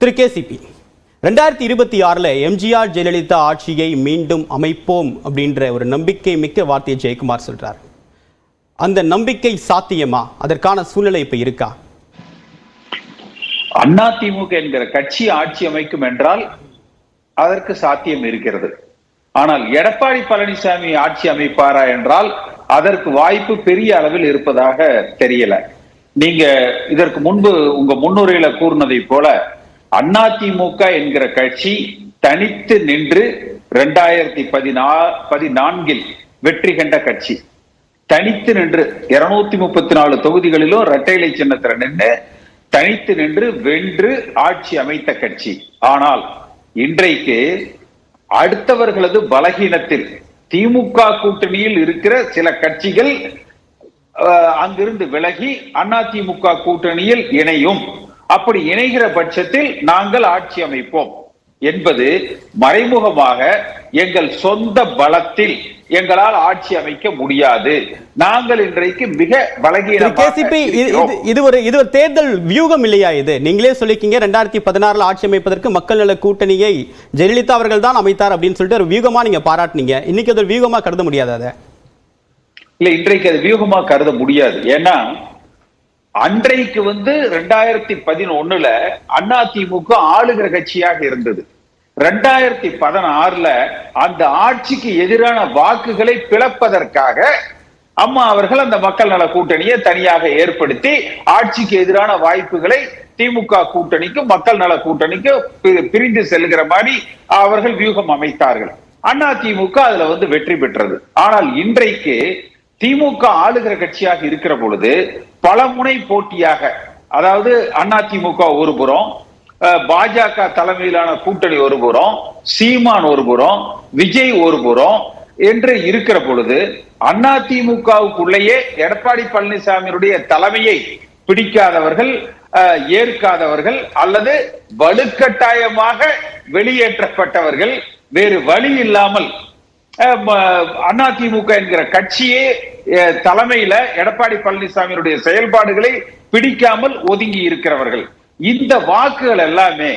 திரு KCP ரெண்டாயிரத்தி இருபத்தி ஆறில் எம்ஜிஆர் ஜெயலலிதா ஆட்சியை மீண்டும் அமைப்போம் அப்படின்ற ஒரு நம்பிக்கை மிக்க வார்த்தையை ஜெயக்குமார் சொல்கிறார் அந்த நம்பிக்கை சாத்தியமா? அதற்கான சூழ்நிலை இப்போ இருக்கா? அதிமுக என்கிற கட்சி ஆட்சி அமைக்கும் என்றால் அதற்கு சாத்தியம் இருக்கிறது. ஆனால் எடப்பாடி பழனிசாமி ஆட்சி அமைப்பாரா என்றால் அதற்கு வாய்ப்பு பெரிய அளவில் இருப்பதாக தெரியல. நீங்க இதற்கு முன்பு உங்க முன்னுரையில கூறினதை போல அதிமுக என்கிற கட்சி தனித்து நின்று இரண்டாயிரத்தி பதினா பதினான்கில் வெற்றி கண்ட கட்சி. தனித்து நின்று இருநூத்தி முப்பத்தி நாலு தொகுதிகளிலும் இரட்டைலை சின்னத்துல நின்று தனித்து நின்று வென்று ஆட்சி அமைத்த கட்சி. ஆனால் இன்றைக்கு அடுத்தவர்களது பலகீனத்தில் திமுக கூட்டணியில் இருக்கிற சில கட்சிகள் அஹ், அங்கிருந்து விலகி அதிமுக கூட்டணியில் இணையும். அப்படி இணைகிற பட்சத்தில் நாங்கள் ஆட்சி அமைப்போம் என்பது மறைமுகமாக எங்கள் சொந்த பலத்தில் எங்களால் ஆட்சி அமைக்க முடியாது. நாங்கள் இன்றைக்கு மிக. இது ஒரு இது ஒரு தேர்தல் வியூகம் இல்லையா இது? நீங்களே சொல்லிருக்கீங்க ரெண்டாயிரத்தி பதினாறுல ஆட்சி அமைப்பதற்கு மக்கள் நல கூட்டணியை ஜெயலலிதா அவர்கள் தான் அமைத்தார் அப்படின்னு சொல்லிட்டு ஒரு வியூகமா நீங்க பாராட்டுனீங்க. இன்னைக்கு அது ஒரு வியூகமா கருத முடியாது அதை. இல்ல இன்றைக்கு அது வியூகமா கருத முடியாது. ஏன்னா அன்றைக்கு வந்து ரெண்டாயிரத்தி பதினொன்னுல அதிமுக ஆளுகிற கட்சியாக இருந்தது. ரெண்டாயிரத்தி பதினாறுல அந்த ஆட்சிக்கு எதிரான வாக்குகளை பிளப்பதற்காக அம்மா அவர்கள் அந்த மக்கள் நல கூட்டணியை தனியாக ஏற்படுத்தி ஆட்சிக்கு எதிரான வாய்ப்புகளை திமுக கூட்டணிக்கும் மக்கள் நல கூட்டணிக்கும் பி- பிரிந்து செல்கிற மாதிரி அவர்கள் வியூகம் அமைத்தார்கள். அண்ணா திமுக அதுல வந்து வெற்றி பெற்றது. ஆனால் இன்றைக்கு திமுக ஆளுகிற கட்சியாக இருக்கிற பொழுது பல முனை போட்டியாக அதாவது அதிமுக ஒரு புறம் பாஜக தலைமையிலான கூட்டணி ஒரு புறம் சீமான் ஒரு புறம் விஜய் ஒரு புறம் என்று இருக்கிற பொழுது அதிமுகவுக்குள்ளேயே எடப்பாடி பழனிசாமியுடைய தலைமையை பிடிக்காதவர்கள் ஏற்காதவர்கள் அல்லது வலுக்கட்டாயமாக வெளியேற்றப்பட்டவர்கள் வேறு வழி இல்லாமல் அதிமுக என்கிற கட்சியே தலைமையில எடப்பாடி பழனிசாமியுடைய செயல்பாடுகளை பிடிக்காமல் ஒதுங்கி இருக்கிறவர்கள். இந்த வாக்குகள் எல்லாமே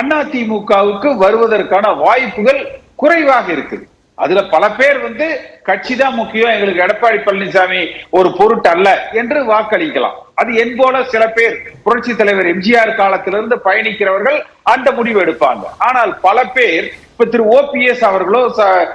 அதிமுகவுக்கு வருவதற்கான வாய்ப்புகள் குறைவாக இருக்குது. அதுல பல பேர் வந்து கட்சி தான் முக்கியம் எங்களுக்கு எடப்பாடி பழனிசாமி ஒரு பொருட்டு அல்ல என்று வாக்களிக்கலாம். அது என் போல சில பேர். புரட்சி தலைவர் எம்ஜிஆர் காலத்திலிருந்து பயணிக்கிறவர்கள் அந்த முடிவு எடுப்பாங்க. ஆனால் பல பேர் இப்ப திரு ஓபிஎஸ் அவர்களோ ச-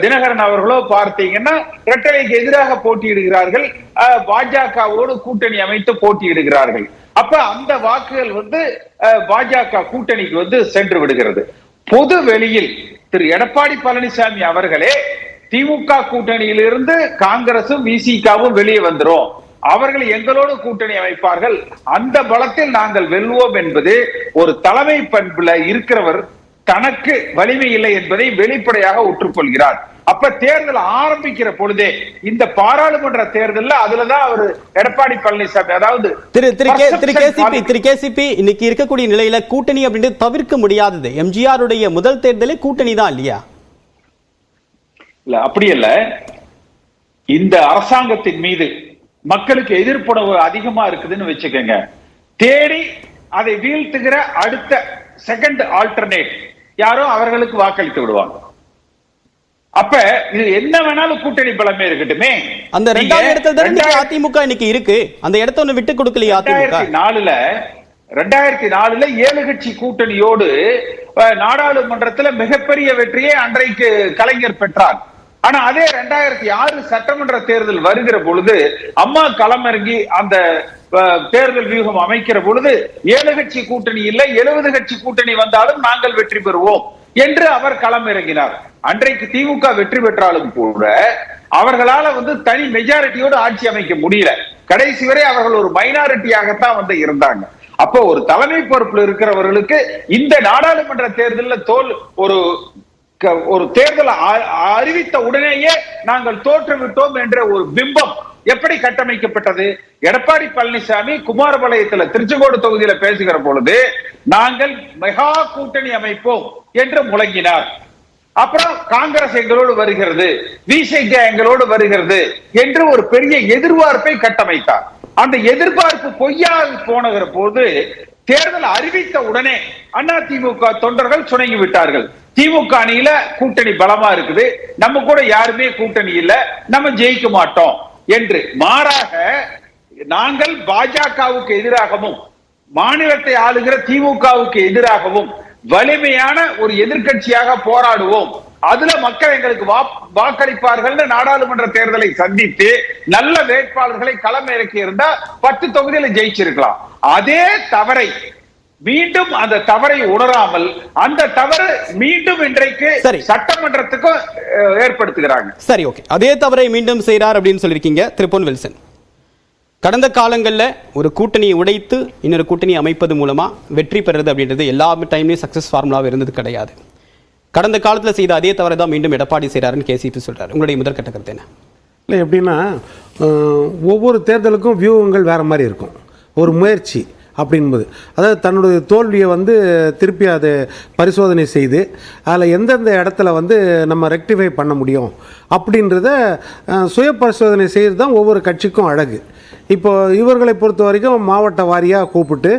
தினகரன் அவர்களோ பார்த்தீங்கன்னா இரட்டலைக்கு எதிராக போட்டியிடுகிறார்கள். அஹ், பாஜகவோடு கூட்டணி அமைத்து போட்டியிடுகிறார்கள். அப்ப அந்த வாக்குகள் வந்து அஹ், பாஜக கூட்டணிக்கு வந்து சென்று விடுகிறது. பொது வெளியில் திரு எடப்பாடி பழனிசாமி அவர்களே திமுக கூட்டணியிலிருந்து காங்கிரசும் விசிகாவும் வெளியே வந்துரும். அவர்கள் எங்களோடு கூட்டணி அமைப்பார்கள். அந்த பலத்தில் நாங்கள் வெல்வோம் என்பது ஒரு தலைமை பண்புல இருக்கிறவர் தனக்கு வலிமை இல்லை என்பதை வெளிப்படையாக ஒற்றுக்கொள்கிறார். அப்ப தேர்தல் ஆரம்பிக்கிற பொழுதே இந்த பாராளுமன்ற தேர்தல்ல அதுலதான் அவர் எடப்பாடி பழனிசாமி அதாவது Thiru Thiru K Thiru KCP. Thiru KCP இன்னைக்கு இருக்கக்கூடிய நிலையில கூட்டணி அப்படின்றது தவிர்க்க முடியாதது. எம்ஜிஆருடைய முதல் தேர்தலே கூட்டணி தான் இல்லையா? இல்ல அப்படி இல்ல. இந்த அரசாங்கத்தின் மீது மக்களுக்கு எதிர்ப்புணர்வு அதிகமா இருக்குதுன்னு வச்சுக்கோங்க. தேடி அதை வீழ்த்துகிற அடுத்த செகண்ட் ஆல்டர்னேட் யாரோ அவர்களுக்கு வாக்களித்து விடுவாங்க. அப்ப இது என்ன வேணாலும் கூட்டணி பலமே இருக்கட்டுமே. அந்த ரெண்டாவது இடத்துல தான் அதிமுக இன்னைக்கு இருக்கு. அந்த இடத்த ஒண்ணு விட்டு கொடுக்கலையா அதிமுக. நாலுல ரெண்டாயிரத்தி நாலுல ஏழு கட்சி கூட்டணியோடு நாடாளுமன்றத்துல மிகப்பெரிய வெற்றியை அன்றைக்கு கலைஞர் பெற்றார். ஆனா அதே ரெண்டாயிரத்தி ஆறு சட்டமன்ற தேர்தல் வருகிற பொழுது அம்மா களமிறங்கி அந்த தேர்தல் வியூகம் அமைக்கிற பொழுது ஏழு கட்சி கூட்டணி இல்லை எழுபது கட்சி கூட்டணி வந்தாலும் நாங்கள் வெற்றி பெறுவோம். என்று அவர் களம் இறங்கினார் அன்றைக்கு திமுக வெற்றி பெற்றாலும் கூட அவர்களால வந்து தனி மெஜாரிட்டியோடு ஆட்சி அமைக்க முடியல. கடைசி வரை அவர்கள் ஒரு மைனாரிட்டியாகத்தான் வந்து இருந்தாங்க. அப்போ ஒரு தலைமை பொறுப்புல இருக்கிறவர்களுக்கு இந்த நாடாளுமன்ற தேர்தலில் தோல் ஒரு க- ஒரு தேர்தல் அறிவித்த உடனேயே நாங்கள் தோற்றுவிட்டோம் என்ற ஒரு பிம்பம் எப்படி கட்டமைக்கப்பட்டது? எடப்பாடி பழனிசாமி குமாரபாளையத்துல திருச்செங்கோடு தொகுதியில பேசுகிற பொழுது நாங்கள் மெகா கூட்டணி அமைப்போம் என்று முழங்கினார். அப்புறம் காங்கிரஸ் எங்களோடு வருகிறது விசிக எங்களோடு வருகிறது என்று ஒரு பெரிய எதிர்பார்ப்பை கட்டமைத்தார். அந்த எதிர்பார்ப்பு பொய்யா போனகிற போது தேர்தல் அறிவித்த உடனே அண்ணா திமுக தொண்டர்கள் சுணங்கி விட்டார்கள். திமுக அணியில கூட்டணி பலமா இருக்குது. நம்ம கூட யாருமே கூட்டணி இல்ல. நம்ம ஜெயிக்க மாட்டோம். என்று. மாறாக நாங்கள் பாஜகவுக்கு எதிராகவும் மாநிலத்தை ஆளுகிற திமுகவுக்கு எதிராகவும் வலிமையான ஒரு எதிர்க்கட்சியாக போராடுவோம். அதுல மக்கள் எங்களுக்கு வா- வாக்களிப்பார்கள்னு நாடாளுமன்ற தேர்தலை சந்தித்து நல்ல வேட்பாளர்களை களம் இறக்கி இருந்தா பத்து தொகுதியில ஜெயிச்சிருக்கலாம். அதே தவறை மீண்டும் அந்த தவறை உணராமல் அந்த தவறு மீண்டும் இன்றைக்கு சரி. சட்டமன்றத்துக்கும் ஏற்படுத்துகிறாங்க. சரி ஓகே. அதே தவறை மீண்டும் செய்கிறார் அப்படின்னு சொல்லியிருக்கீங்க திருப்போன் வில்சன். கடந்த காலங்களில் ஒரு கூட்டணியை உடைத்து இன்னொரு கூட்டணியை அமைப்பது மூலமாக வெற்றி பெறுறது அப்படின்றது எல்லா டைம்லையும் சக்ஸஸ் ஃபார்முலாவாக இருந்தது கிடையாது. கடந்த காலத்தில் செய்த அதே தவறை தான் மீண்டும் எடப்பாடி செய்கிறாருன்னு கேசிபி சொல்றாரு. உங்களுடைய முதற்கட்ட கருத்து என்ன? இல்லை எப்படின்னா ஒவ்வொரு தேர்தலுக்கும் வியூகங்கள் வேறு மாதிரி இருக்கும். ஒரு முயற்சி. அப்படின்பது. அதாவது தன்னுடைய தோல்வியை வந்து திருப்பி அதை பரிசோதனை செய்து அதில் எந்தெந்த இடத்துல வந்து நம்ம ரெக்டிஃபை பண்ண முடியும் அப்படின்றத சுய பரிசோதனை செய்கிறது தான் ஒவ்வொரு கட்சிக்கும் அழகு. இப்போ இவர்களை பொறுத்த வரைக்கும் மாவட்ட வாரியாக கூப்பிட்டு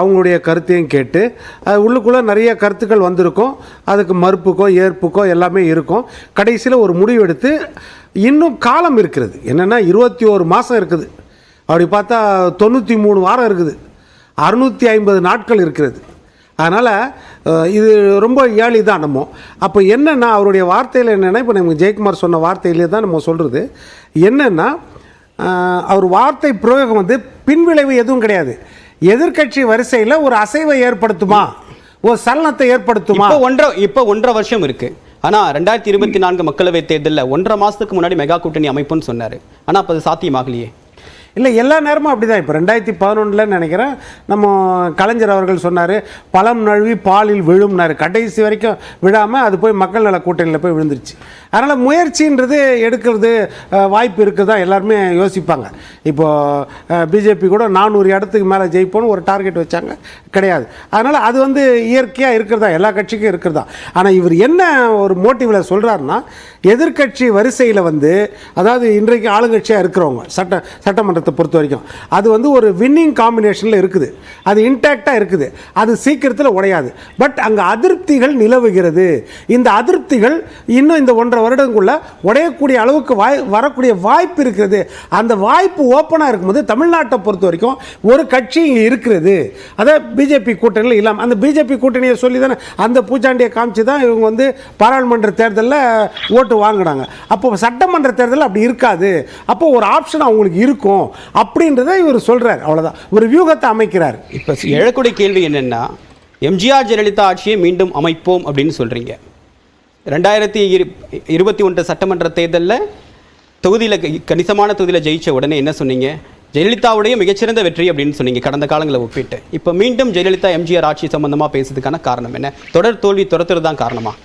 அவங்களுடைய கருத்தையும் கேட்டு அது உள்ளுக்குள்ளே நிறைய கருத்துக்கள் வந்திருக்கும். அதுக்கு மறுப்புக்கோ ஏற்புக்கோ எல்லாமே இருக்கும். கடைசியில் ஒரு முடிவெடுத்து இன்னும் காலம் இருக்கிறது. என்னென்னா இருபத்தி ஒரு மாதம் இருக்குது. அப்படி பார்த்தா தொண்ணூற்றி மூணு வாரம் இருக்குது. அறுநூற்றி ஐம்பது நாட்கள் இருக்கிறது. அதனால் இது ரொம்ப ஏழி தான் நம்ம. அப்போ என்னென்னா அவருடைய வார்த்தையில் என்னென்னா இப்போ நம்ம ஜெயக்குமார் சொன்ன வார்த்தையிலே தான் நம்ம சொல்கிறது என்னென்னா அவர் வார்த்தை பிரயோகம் வந்து பின்விளைவு எதுவும் கிடையாது. எதிர்க்கட்சி வரிசையில் ஒரு அசைவை ஏற்படுத்துமா? ஒரு சலனத்தை ஏற்படுத்துமா? இப்போ ஒன்றரை இப்போ ஒன்றரை வருஷம் இருக்குது ஆனால் ரெண்டாயிரத்தி இருபத்தி நான்கு மக்களவை தேர்தலில் ஒன்றரை மாதத்துக்கு முன்னாடி மெகா கூட்டணி அமைப்புன்னு சொன்னார். ஆனால் அப்போ அது சாத்தியமாகலையே. இல்லை எல்லா நேரமும் அப்படி தான் இப்போ ரெண்டாயிரத்தி பதினொன்றில் நினைக்கிறேன் நம்ம கலைஞர் அவர்கள் சொன்னார் பழம் நழுவி பாலில் விழும்னார். கடைசி வரைக்கும் விழாமல் அது போய் மக்கள் நல கூட்டணியில் போய் விழுந்துருச்சு. அதனால் முயற்சின்றது எடுக்கிறது வாய்ப்பு இருக்குதா எல்லாருமே யோசிப்பாங்க. இப்போது பிஜேபி கூட நானூறு இடத்துக்கு மேலே ஜெயிப்போன்னு ஒரு டார்கெட் வச்சாங்க. கிடையாது. அதனால் அது வந்து இயற்கையாக இருக்கிறதா எல்லா கட்சிக்கும் இருக்கிறதா. ஆனால் இவர் என்ன ஒரு மோட்டிவில் சொல்கிறாருன்னா எதிர்க்கட்சி வரிசையில் வந்து அதாவது இன்றைக்கு ஆளுங்கட்சியாக இருக்கிறவங்க சட்ட சட்டமன்றத்தை பொறுத்த வரைக்கும் அது வந்து ஒரு வின்னிங் காம்பினேஷனில் இருக்குது. அது இன்டாக்டாக இருக்குது. அது சீக்கிரத்தில் உடையாது. பட் அங்கே அதிருப்திகள் நிலவுகிறது. இந்த அதிருப்திகள் இன்னும் இந்த ஒன்றரை வருடங்குள்ள உடையக்கூடிய அளவுக்கு வாய் வரக்கூடிய வாய்ப்பு இருக்கிறது. அந்த வாய்ப்பு ஓப்பனாக இருக்கும்போது தமிழ்நாட்டை பொறுத்த வரைக்கும் ஒரு கட்சி இங்கே இருக்கிறது. அதை பிஜேபி கூட்டணியில் இல்லாமல் அந்த பிஜேபி கூட்டணியை சொல்லி தானே அந்த பூச்சாண்டியை காமிச்சு தான் இவங்க வந்து பாராளுமன்ற தேர்தலில் ஓட்டு வாங்கினாங்க. அப்போ சட்டமன்ற தேர்தலில் அப்படி இருக்காது. அப்போ ஒரு ஆப்ஷன் அவங்களுக்கு இருக்கும். அப்படின்றத இவர் சொல்கிறார் அவ்வளோதான் ஒரு வியூகத்தை அமைக்கிறார். இப்போ எழக்கூடிய கேள்வி என்னன்னா எம்ஜிஆர் ஜெயலலிதா ஆட்சியை மீண்டும் அமைப்போம் அப்படின்னு சொல்றீங்க. ரெண்டாயிரத்தி இரு இருபத்தி ஒன்று சட்டமன்ற தேர்தலில் தொகுதியில் கணிசமான தொகுதியில் ஜெயித்த உடனே என்ன சொன்னீங்க? ஜெயலலிதாவுடைய மிகச்சிறந்த வெற்றி அப்படின்னு சொன்னீங்க கடந்த காலங்களை ஒப்பிட்டு. இப்போ மீண்டும் ஜெயலலிதா எம்ஜிஆர் ஆட்சி சம்பந்தமாக பேசுறதுக்கான காரணம் என்ன? தொடர் தோல்வி துரத்துறது தான் காரணமாக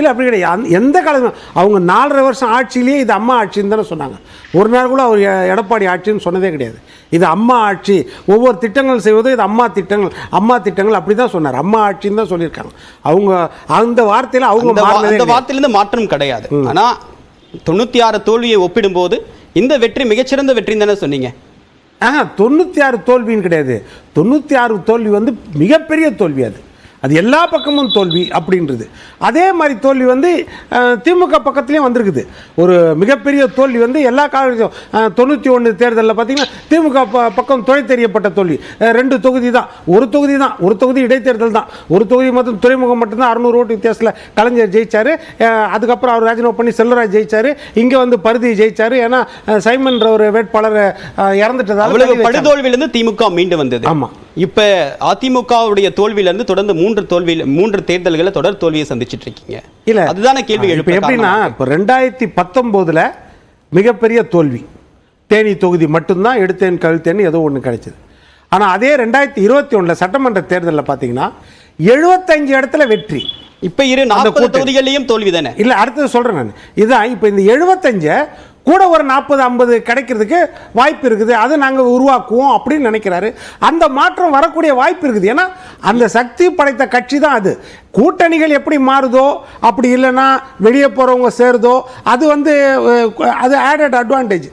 இல்லை அப்படி கிடையாது. எந்த காலம் அவங்க நாலரை வருஷம் ஆட்சியிலேயே இது அம்மா ஆட்சின்னு தானே சொன்னாங்க. ஒரு நாள் கூட அவர் எடப்பாடி ஆட்சின்னு சொன்னதே கிடையாது. இது அம்மா ஆட்சி ஒவ்வொரு திட்டங்கள் செய்வதும் இது அம்மா திட்டங்கள் அம்மா திட்டங்கள் அப்படி தான் சொன்னார். அம்மா ஆட்சின்னு தான் சொல்லியிருக்காங்க. அவங்க அந்த வார்த்தையில் அவங்க அந்த. வார்த்தையிலிருந்து மாற்றம் கிடையாது. ஆனா தொண்ணூத்தி ஆறு தோல்வியை ஒப்பிடும்போது இந்த வெற்றி மிகச்சிறந்த வெற்றின்னு தானே சொன்னீங்க. ஆஹா தொண்ணூற்றி ஆறு தோல்வின்னு கிடையாது. தொண்ணூற்றி ஆறு தோல்வி வந்து மிகப்பெரிய தோல்வி அது. அது எல்லா பக்கமும் தோல்வி அப்படின்றது. அதே மாதிரி தோல்வி வந்து திமுக பக்கத்துலேயும் வந்திருக்குது. ஒரு மிகப்பெரிய தோல்வி வந்து எல்லா காலத்தையும் தொண்ணூற்றி ஒன்று தேர்தலில் பார்த்தீங்கன்னா திமுக ப பக்கம் துணை தெரியப்பட்ட தோல்வி. ரெண்டு தொகுதி தான். ஒரு தொகுதி தான். ஒரு தொகுதி இடைத்தேர்தல் தான். ஒரு தொகுதி மட்டும் துறைமுகம் மட்டும்தான். அறுநூறு ஓட்டு வித்தியாசத்தில் கலைஞர் ஜெயிச்சார். அதுக்கப்புறம் அவர் ராஜினாமா பண்ணி செல்வராஜ் ஜெயிச்சார். இங்கே வந்து பருதி ஜெயிச்சார். ஏன்னா சைமன்ற ஒரு வேட்பாளர் இறந்துட்டதால. படுதோல்வியிலிருந்து திமுக மீண்டு வந்தது. ஆமா. இப்ப அதிமுகவுடைய தோல்வியிலிருந்து தொடர்ந்து மூன்று தோல்வியில் மூன்று தேர்தல்களை தொடர் தோல்வியை சந்திச்சிட்டு இருக்கீங்க. இல்ல. அதுதானே கேள்வி எழுப்ப எப்படின்னா இப்போ ரெண்டாயிரத்தி பத்தொம்போதில் மிகப்பெரிய தோல்வி. தேனி தொகுதி மட்டும்தான் எடுத்தேன் கழுத்தேன்னு ஏதோ ஒன்று கிடைச்சது. ஆனால் அதே ரெண்டாயிரத்தி இருபத்தி ஒன்றில் சட்டமன்ற தேர்தலில் பார்த்தீங்கன்னா எழுபத்தஞ்சு இடத்துல வெற்றி. இப்ப இரு நாற்பது கூட்டணி. தொகுதிகளிலும் தோல்வி தானே இல்லை அடுத்தது சொல்கிறேன் நான். இதுதான் இப்போ இந்த எழுபத்தஞ்சை கூட ஒரு நாற்பது ஐம்பது கிடைக்கிறதுக்கு வாய்ப்பு இருக்குது. அதை நாங்கள் உருவாக்குவோம் அப்படின்னு நினைக்கிறாரு. அந்த மாற்றம் வரக்கூடிய வாய்ப்பு இருக்குது. ஏன்னா அந்த சக்தி படைத்த கட்சி தான் அது. கூட்டணிகள் எப்படி மாறுதோ அப்படி இல்லைன்னா வெளியே போகிறவங்க சேருதோ அது வந்து அது ஆடட் அட்வான்டேஜ்